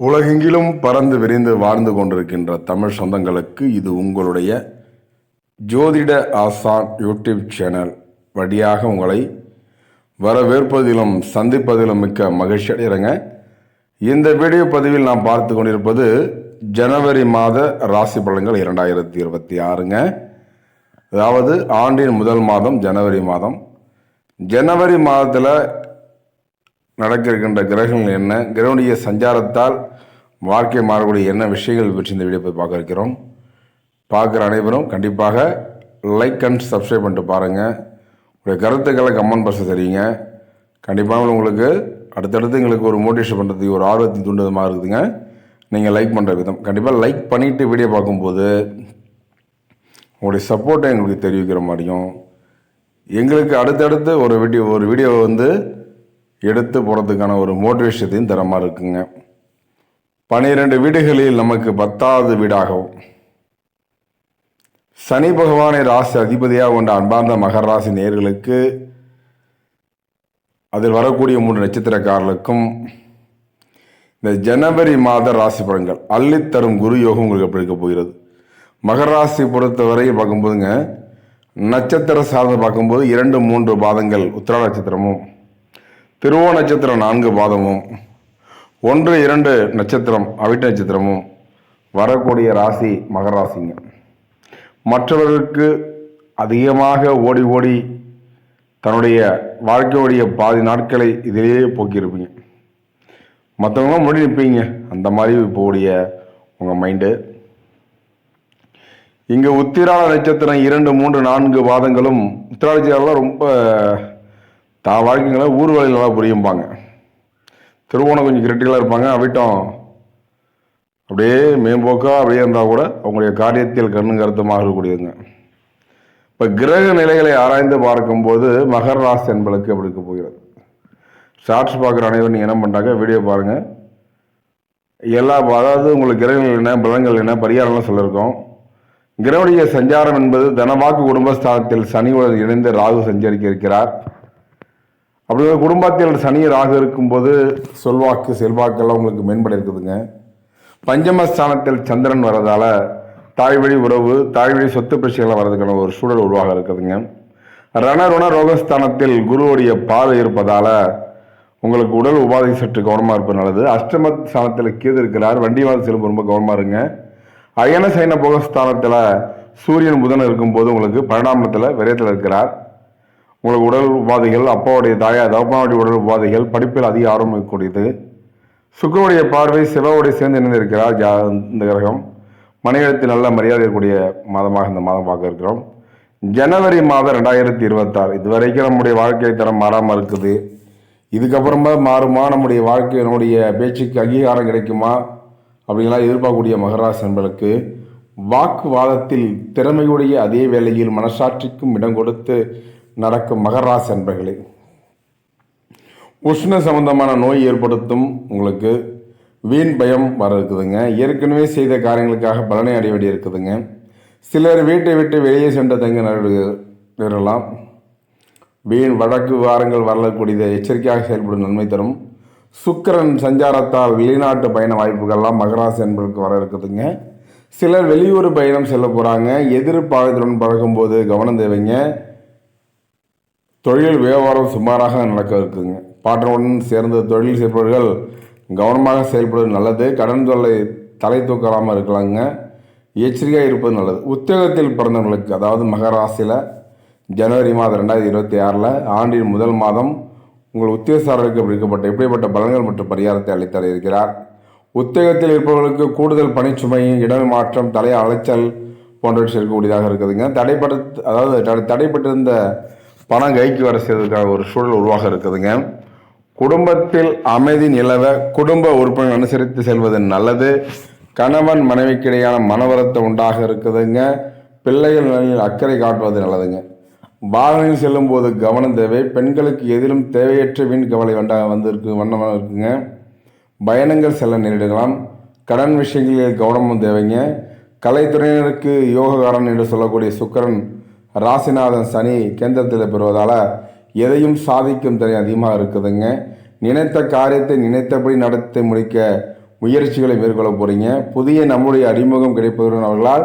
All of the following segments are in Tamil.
உலகெங்கிலும் பறந்து விரிந்து வாழ்ந்து கொண்டிருக்கின்ற தமிழ் சொந்தங்களுக்கு இது உங்களுடைய ஜோதிட ஆசான் யூடியூப் சேனல் வழியாக உங்களை வரவேற்பதிலும் சந்திப்பதிலும் மிக்க மகிழ்ச்சி அடைகிறேங்க. இந்த வீடியோ பதிவில் நாம் பார்த்து கொண்டிருப்பது ஜனவரி மாத ராசி பலன்கள் இரண்டாயிரத்தி இருபத்தி ஆறுங்க. அதாவது ஆண்டின் முதல் மாதம் ஜனவரி மாதம். ஜனவரி மாதத்தில் நடக்க இருக்கின்ற கிரகங்கள் என்ன? கிரகனுடைய சஞ்சாரத்தால் வாழ்க்கை மாறக்கூடிய என்ன விஷயங்கள் பற்றி இந்த வீடியோ போய் பார்க்க இருக்கிறோம். பார்க்குற அனைவரும் கண்டிப்பாக லைக் அண்ட் சப்ஸ்கிரைப் பண்ணிட்டு பாருங்கள் உங்களுடைய கருத்துக்களை கமெண்ட் பாக்ஸில் தெரியுங்க கண்டிப்பாக உங்களுக்கு அடுத்தடுத்து எங்களுக்கு ஒரு மோட்டிவேஷன் பண்ணுறதுக்கு ஒரு ஆர்வத்தை தூண்டுதமாக இருக்குதுங்க. நீங்கள் லைக் பண்ணுற விதம். கண்டிப்பாக லைக் பண்ணிவிட்டு வீடியோ பார்க்கும்போது உங்களுடைய சப்போர்ட்டை எங்களுக்கு தெரிவிக்கிற மாதிரியும் எங்களுக்கு அடுத்தடுத்து ஒரு வீடியோ ஒரு வீடியோவை வந்து எடுத்து போகிறதுக்கான ஒரு மோட்டிவேஷத்தையும் தர மாதிரி இருக்குங்க பனிரெண்டு வீடுகளில் நமக்கு பத்தாவது வீடாகவும் சனி பகவானை ராசி அதிபதியாக கொண்ட அன்பார்ந்த மகர ராசி நேர்களுக்கு அதில் வரக்கூடிய மூன்று நட்சத்திரக்காரர்களுக்கும் இந்த ஜனவரி மாத ராசி பலன்கள் அள்ளித்தரும் குரு யோகம் உங்களுக்கு எப்படி இருக்க போகிறது? மகர ராசி பொறுத்தவரை பார்க்கும்போதுங்க நட்சத்திர சார்ந்து பார்க்கும்போது இரண்டு மூன்று பாதங்கள் உத்திரா நட்சத்திரமும் திருவோ நட்சத்திரம் நான்கு பாதமும் ஒன்று இரண்டு நட்சத்திரம் அவிட்ட நட்சத்திரமும் வரக்கூடிய ராசி மகராசிங்க மற்றவர்களுக்கு அதிகமாக ஓடி ஓடி தன்னுடைய வாழ்க்கையுடைய பாதி நாட்களை இதிலேயே போக்கியிருப்பீங்க. மற்றவங்க முன்னாடி நிற்பீங்க. அந்த மாதிரி இப்போடைய உங்கள் மைண்டு. இங்கே உத்திரால நட்சத்திரம் இரண்டு மூன்று நான்கு பாதங்களும் உத்திராட ரொம்ப தான் வாழ்க்கைங்களை ஊர்வலையில் நல்லா புரியும்பாங்க. திருவோணம் கொஞ்சம் கிரிட்டிக்கலாக இருப்பாங்க. அவிட்டம் அப்படியே மேம்போக்காக அப்படியே இருந்தால் கூட அவங்களுடைய காரியத்தில் கண்ணும் கருத்துமாக இருக்கக்கூடியதுங்க. இப்போ கிரக நிலைகளை ஆராய்ந்து பார்க்கும்போது மகர ராசி என்பளுக்கு அப்படி இருக்க போகிறது. ஷார்ட்ஸ் பார்க்குற அனைவரும் நீங்கள் என்ன பண்ணுறாங்க வீடியோ பாருங்கள் எல்லா அதாவது உங்களுக்கு கிரகங்கள் என்ன பலன்கள் என்ன பரிகாரம்லாம் சொல்லியிருக்கோம் கிரகனுடைய சஞ்சாரம் என்பது தனவாக்கு குடும்பஸ்தானத்தில் சனியுடன் இணைந்து ராகு சஞ்சரிக்க இருக்கிறார். அப்படி குடும்பத்தில் சனி ராகு இருக்கும்போது சொல்வாக்கு செல்வாக்கெல்லாம் உங்களுக்கு மேம்பட இருக்குதுங்க. பஞ்சமஸ்தானத்தில் சந்திரன் வர்றதால தாய்வழி உறவு தாய்வழி சொத்து பிரச்சனைகள் வர்றதுக்கான ஒரு சூழல் உருவாக இருக்குதுங்க. ரணருண ரோகஸ்தானத்தில் குருவுடைய பார்வை இருப்பதால் உங்களுக்கு உடல் உபாதை சற்று கவனமாக இருப்பது நல்லது. அஷ்டம ஸ்தானத்தில் கீது இருக்கிறார். வண்டி வாங்க செல்லும் ரொம்ப கவனமாக இருங்க. அயன சைன போகஸ்தானத்தில் சூரியன் புதன் இருக்கும்போது உங்களுக்கு பரிணாமத்தில் விரயத்தில் இருக்கிறார். உங்களுக்கு உடல் உபாதைகள் அப்பாவுடைய தாயார் தகப்பனுடைய உடல் உபாதைகள் படிப்பில் அதிக ஆர்வம் இருக்கக்கூடியது. சுக்கருடைய பார்வை சிவவுடைய சேர்ந்து இணைந்திருக்கிறார் ஜா இந்த கிரகம். மனைவிடத்தில் நல்ல மரியாதை இருக்கக்கூடிய மாதமாக இந்த மாதம் பார்க்க இருக்கிறோம். ஜனவரி மாதம் ரெண்டாயிரத்தி இருபத்தாறு. இது வரைக்கும் நம்முடைய வாழ்க்கை தரம் மாறாமல் இருக்குது. இதுக்கப்புறமா மாறுமா? நம்முடைய வாழ்க்கை நம்முடைய பேச்சுக்கு அங்கீகாரம் கிடைக்குமா? அப்படின்லாம் எதிர்பார்க்கக்கூடிய மகராசி என்பதற்கு வாக்குவாதத்தில் திறமையுடைய அதே வேளையில் மனசாட்சிக்கும் இடம் கொடுத்து நடக்கும் மகராசி அன்பர்களே உஷ்ண சம்பந்தமான நோய் ஏற்படுத்தும் உங்களுக்கு வீண் பயம் வர இருக்குதுங்க ஏற்கனவே செய்த காரியங்களுக்காக பலனை அடைய வேண்டி இருக்குதுங்க சிலர் வீட்டை விட்டு வெளியே சென்ற தங்க நேரலாம் வீண் வழக்கு வாரங்கள் வரக்கூடியதை எச்சரிக்கையாக செயல்படும் நன்மை தரும். சுக்கரன் சஞ்சாரத்தால் வெளிநாட்டு பயண வாய்ப்புகள்லாம் மகராசி என்பதற்கு வர இருக்குதுங்க. சிலர் வெளியூர் பயணம் செல்ல போகிறாங்க எதிர்பாளத்துடன் பழகும்போது கவனம் தேவைங்க. தொழில் வியாபாரம் சுமாராக நடக்க இருக்குதுங்க பாட்டனுடன் சேர்ந்த தொழில் செய்பவர்கள் கவனமாக செயல்படுவது நல்லது. கடன் தொல்லை தலை தூக்கலாமல் இருக்கலாங்க. எச்சரிக்கையாக இருப்பது நல்லது. உத்தியோகத்தில் பிறந்தவர்களுக்கு அதாவது மகராசியில் ஜனவரி மாதம் ரெண்டாயிரத்தி இருபத்தி ஆறில் ஆண்டின் முதல் மாதம் உங்கள் உத்தியோகஸ்தாரர்களுக்கு விடுக்கப்பட்ட இப்படிப்பட்ட பலன்கள் மற்றும் பரிகாரத்தை அளித்தர இருக்கிறார். உத்தியோகத்தில் இருப்பவர்களுக்கு கூடுதல் பணிச்சுமையும் இடம் மாற்றம் தலை அலைச்சல் போன்றவற்றை இருக்கக்கூடியதாக இருக்குதுங்க. தடைப்பட்டு அதாவது தடை- தடைப்பட்டிருந்த பணம் கைக்கு வர செய்வதற்கான ஒரு சூழல் உருவாக இருக்குதுங்க. குடும்பத்தில் அமைதி நிலவ குடும்ப உறுப்பினர் அனுசரித்து செல்வது நல்லது. கணவன் மனைவிக்கிடையான மனவருத்தம் உண்டாக இருக்குதுங்க. பிள்ளைகள் நலனில் அக்கறை காட்டுவது நல்லதுங்க. வாகனம் செல்லும் போது கவனம் தேவை. பெண்களுக்கு எதிலும் தேவையற்ற வீண் கவலை வண்டா வந்திருக்கு வண்ணமாக இருக்குங்க. பயணங்கள் செல்ல நேரிடலாம். கடன் விஷயங்களில் கவனமும் தேவைங்க. கலைத்துறையினருக்கு யோககாரன் என்று சொல்லக்கூடிய சுக்கரன் ராசிநாதன் சனி கேந்திரத்தில் பெறுவதால் எதையும் சாதிக்கும் திறன் அதிகமாக இருக்குதுங்க. நினைத்த காரியத்தை நினைத்தபடி நடத்தி முடிக்க முயற்சிகளை மேற்கொள்ள போகிறீங்க புதிய நம்முடைய அறிமுகம் கிடைப்பதுடன் அவர்களால்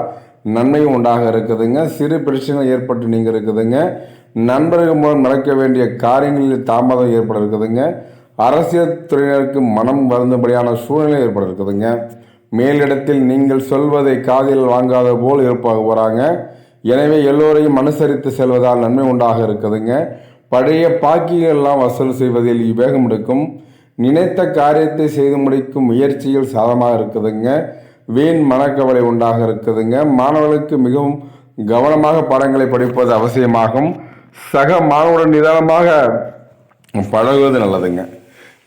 நன்மையும் உண்டாக இருக்குதுங்க. சிறு பிரச்சனை ஏற்பட்டு நீங்கள் இருக்குதுங்க. நண்பர்கள் மூலம் நடக்க வேண்டிய காரியங்களில் தாமதம் ஏற்பட இருக்குதுங்க. அரசியல் துறையினருக்கு மனம் வருந்தபடியான சூழ்நிலை ஏற்பட இருக்குதுங்க. மேலிடத்தில் நீங்கள் சொல்வதை காதில் வாங்காத போல் இருப்பாக போகிறாங்க எனவே எல்லோரையும் அனுசரித்து செல்வதால் நன்மை உண்டாக இருக்குதுங்க. பழைய பாக்கிகள் வசூல் செய்வதில் வேகம் எடுக்கும். நினைத்த காரியத்தை செய்து முடிக்கும் முயற்சியில் சாதமாக இருக்குதுங்க. வீண் மனக்கவலை உண்டாக இருக்குதுங்க. மாணவர்களுக்கு மிகவும் கவனமாக பாடங்களை படிப்பது அவசியமாகும். சக மாணவருடன் நிதானமாக பழகுவது நல்லதுங்க.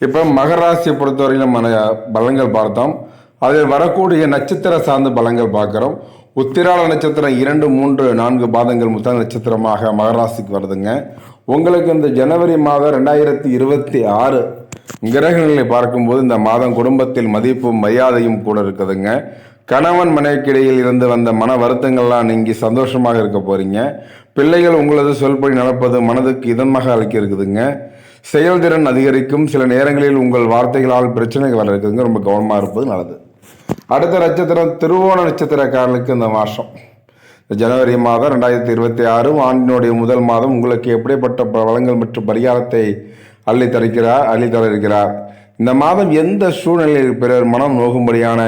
இப்போ மகராசியை பொறுத்தவரையில் மன பலங்கள் பார்த்தோம். அதில் வரக்கூடிய நட்சத்திர சார்ந்த பலங்கள் பார்க்குறோம். உத்திராட நட்சத்திரம் இரண்டு மூன்று நான்கு பாதங்கள் முதல் நட்சத்திரமாக மகராசிக்கு வருதுங்க. உங்களுக்கு இந்த ஜனவரி மாதம் ரெண்டாயிரத்தி இருபத்தி ஆறு கிரகங்களை பார்க்கும்போது இந்த மாதம் குடும்பத்தில் மதிப்பும் மரியாதையும் கூட இருக்குதுங்க. கணவன் மனைவிக்கிடையில் இருந்து வந்த மன வருத்தங்கள்லாம் நீங்கி சந்தோஷமாக இருக்க போறீங்க. பிள்ளைகள் உங்களது சொல்படி நடப்பது மனதுக்கு இதமாக அழைக்க இருக்குதுங்க. செயல்திறன் அதிகரிக்கும். சில நேரங்களில் உங்கள் வார்த்தைகளால் பிரச்சனைகள் வர இருக்குதுங்க. ரொம்ப கவனமாக இருப்பது நல்லது. அடுத்த நட்சத்திரம் திருவோண நட்சத்திரக்காரனுக்கு இந்த மாதம் இந்த ஜனவரி மாதம் ரெண்டாயிரத்தி இருபத்தி ஆறு ஆண்டினுடைய முதல் மாதம் உங்களுக்கு எப்படிப்பட்ட வளங்கள் மற்றும் பரிகாரத்தை அள்ளி தருகிறார் அள்ளி தர இருக்கிறார் இந்த மாதம் எந்த சூழ்நிலையில் பிறர் மனம் நோகும்படியான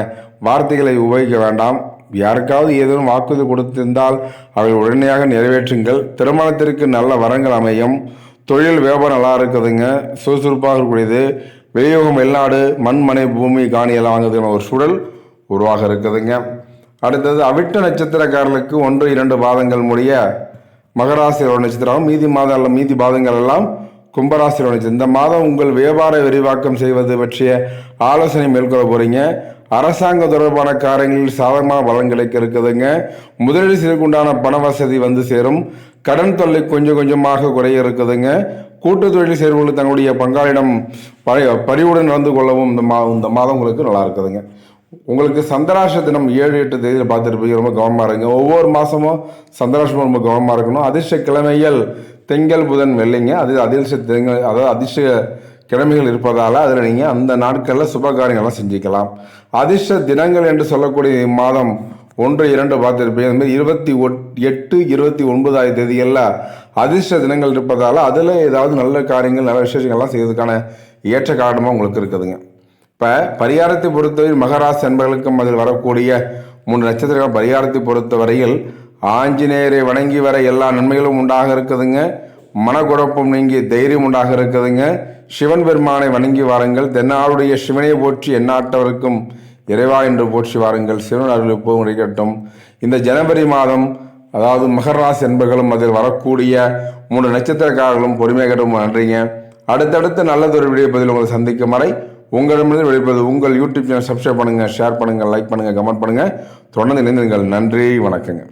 வார்த்தைகளை உபயோகிக்க வேண்டாம். யாருக்காவது ஏதேனும் வாக்குறுதி கொடுத்திருந்தால் அவை உடனடியாக நிறைவேற்றுங்கள். திருமணத்திற்கு நல்ல வரங்கள் அமையும். தொழில் வியாபாரம் நல்லா இருக்குதுங்க. சுறுசுறுப்பாக இருக்கக்கூடியது. வெளியோகம் வெளிநாடு மண் மனை பூமி காணியெல்லாம் வாங்குறதுக்கான ஒரு சூழல். உருவாக இருக்குதுங்க. அடுத்தது அவிட்ட நட்சத்திரக்காரர்களுக்கு ஒன்று இரண்டு பாதங்கள் முடிய மகராசியோட நட்சத்திரம். மீதி மாதம் மீதி பாதங்கள் எல்லாம் கும்பராசியோட நட்சத்திரம். இந்த மாதம் உங்கள் வியாபார விரிவாக்கம் செய்வது பற்றிய ஆலோசனை மேற்கொள்ள போறீங்க. அரசாங்க தொடர்பான காரியங்களில் சாதகமான பலன் கிடைக்க இருக்குதுங்க. முதலீடு செய்யக்குண்டான பண வசதி வந்து சேரும். கடன் தொல்லை கொஞ்சம் கொஞ்சமாக குறைய இருக்குதுங்க. கூட்டு தொழில் செய்வர்கள் தங்களுடைய பங்காளிடம் பரிவுடன் நடந்து கொள்ளவும் இந்த மா இந்த மாதம் உங்களுக்கு நல்லா இருக்குதுங்க. உங்களுக்கு சந்திராஷ தினம் ஏழு எட்டு தேதியில் பார்த்துட்டு ரொம்ப கவனமாக இருங்க. ஒவ்வொரு மாதமும் சந்திராஷம் ரொம்ப கவனமாக இருக்கணும். அதிர்ஷ்ட கிழமைகள் திங்கள் புதன் வெள்ளிங்க. அது அதிர்ஷ்ட திங்கள் அதாவது அதிர்ஷ்ட கிழமைகள் இருப்பதால் அதில் நீங்கள் அந்த நாட்களில் சுப காரியங்கள்லாம் செஞ்சுக்கலாம். அதிர்ஷ்ட தினங்கள் என்று சொல்லக்கூடிய மாதம் ஒன்று இரண்டு பார்த்துருப்பீங்க அது மாதிரி இருபத்தி ஒட் எட்டு இருபத்தி ஒன்பதாயிரம் தேதிகளில் அதிர்ஷ்ட தினங்கள் இருப்பதால் அதில் ஏதாவது நல்ல காரியங்கள் நல்ல விசேஷங்கள்லாம் செய்வதற்கான ஏற்ற காரணமாக உங்களுக்கு இருக்குதுங்க. இப்போ பரிகாரத்தை பொறுத்தவரை மகராசி என்பவர்களுக்கும் அதில் வரக்கூடிய மூன்று நட்சத்திரங்கள் பரிகாரத்தை பொறுத்தவரையில் ஆஞ்சநேயரை வணங்கி வர எல்லா நன்மைகளும் உண்டாக இருக்குதுங்க. மனக்குழப்பம் நீங்கி தைரியம் உண்டாக இருக்குதுங்க. சிவன் பெருமானை வணங்கி வாருங்கள். தென்னாளுடைய சிவனை போற்றி எண்ணாட்டவருக்கும் இறைவா என்று போற்றி வாருங்கள். சிவன் அருள் எப்போதும் கிடைக்கட்டும் இந்த ஜனவரி மாதம் அதாவது மகராசி என்பர்களும் அதில் வரக்கூடிய மூன்று நட்சத்திரக்காரர்களும் பொறுமையாக நன்றிங்க. அடுத்தடுத்து நல்லதொரு விடிய பதில் உங்களை சந்திக்கும் வரை உங்களிடமிருந்து வெளிப்படுது உங்கள் யூடியூப் சேனல் சப்ஸ்கிரைப் பண்ணுங்கள் ஷேர் பண்ணுங்கள் லைக் பண்ணுங்கள் கமெண்ட் பண்ணுங்கள் தொடர்ந்து இணைந்திருங்கள். நன்றி வணக்கங்க.